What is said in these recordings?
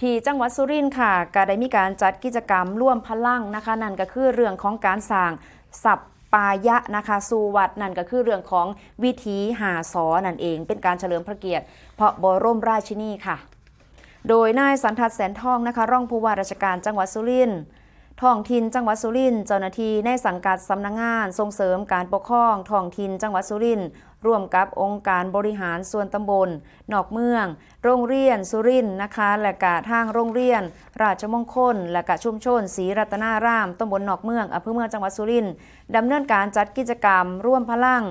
ที่จังหวัดสุรินทร์ค่ะก็ได้มีการจัดกิจกรรมร่วมพลังนะคะ นั่นก็คือเรื่องของการสร้างสับปายะนะคะสู่วัดนั่นก็คือเรื่องของวิธีหาสอนั่นเอง เป็นการเฉลิมพระเกียรติพระบรมราชินีค่ะ โดยนายสันทัดแสนทองนะคะ ร่องผู้ว่าราชการจังหวัดสุรินทร์ ท้องถิ่นจังหวัดสุรินทร์เจ้าหน้าที่ในสังกัดสำนักงานส่งเสริมการปกครองท้องถิ่นจังหวัดสุรินทร์ร่วมกับองค์การบริหารส่วนตำบลนอกเมือง โรงเรียนสุรินทร์นะคะ และกะทางโรงเรียน ราชมงคล และกะชุมชนศรีรัตนารามตำบลนอกเมืองอำเภอเมืองจังหวัดสุรินทร์ดำเนินการจัดกิจกรรม ร่วมพลัง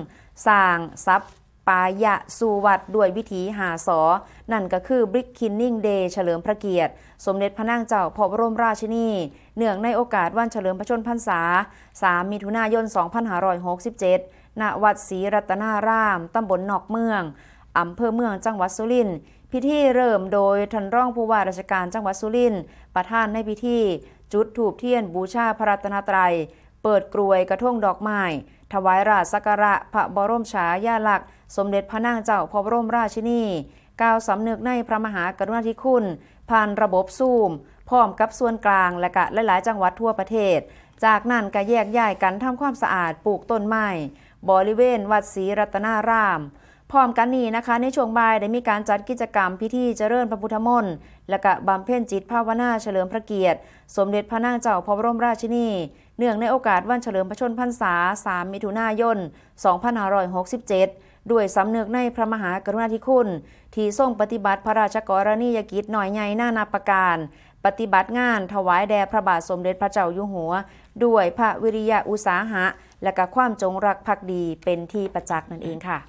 สร้างทรัพย์ ปายะสู่วัดด้วยวิถีหาสอ นั่นก็คือ Brick Killing Day เฉลิมพระเกียรติ สมเด็จพระนางเจ้าพระบรมราชินี เนื่องในโอกาสวันเฉลิมพระชนพรรษา 3 มิถุนายน 2567 ณ วัดศรีรัตนาราม ตำบลนอกเมือง อำเภอเมืองจังหวัดสุรินทร์ พิธีเริ่มโดยท่านรองผู้ว่าราชการจังหวัดสุรินทร์ ประธานในพิธี จุดถูปเทียนบูชาพระรัตนตรัย เปิดกรวยกระทงดอกไม้ ถวายราชสักการะพระบรมฉายาลักษณ์สมเด็จพระนางเจ้าพระบรมราชินีก้าวสำนึกในพระมหากรุณาธิคุณ ผ่านระบบซูม พร้อมกับส่วนกลางและกะหลาย ๆ จังหวัดทั่วประเทศ จากนั้นก็แยกย้ายกันทำความสะอาดปลูกต้นไม้บริเวณวัดศรีรัตนาราม พร้อมกันนี้นะคะ ในช่วงบ่ายได้มีการจัดกิจกรรมพิธีเจริญพระพุทธมนต์และกะบำเพ็ญจิตภาวนาเฉลิมพระเกียรติ สมเด็จพระนางเจ้าพระบรมราชินี เนื่องในโอกาสวันเฉลิมพระชนพรรษา 3 มิถุนายน 2567 ด้วยสำนึกในพระมหากรุณาธิคุณ ที่ทรงปฏิบัติพระราชกรณียกิจหน่อยใหญ่หน้านาประการ ปฏิบัติงานถวายแด่พระบาทสมเด็จพระเจ้าอยู่หัว ด้วยพระวิริยะอุตสาหะ และก็ความจงรักภักดีเป็นที่ประจักษ์นั่นเองค่ะ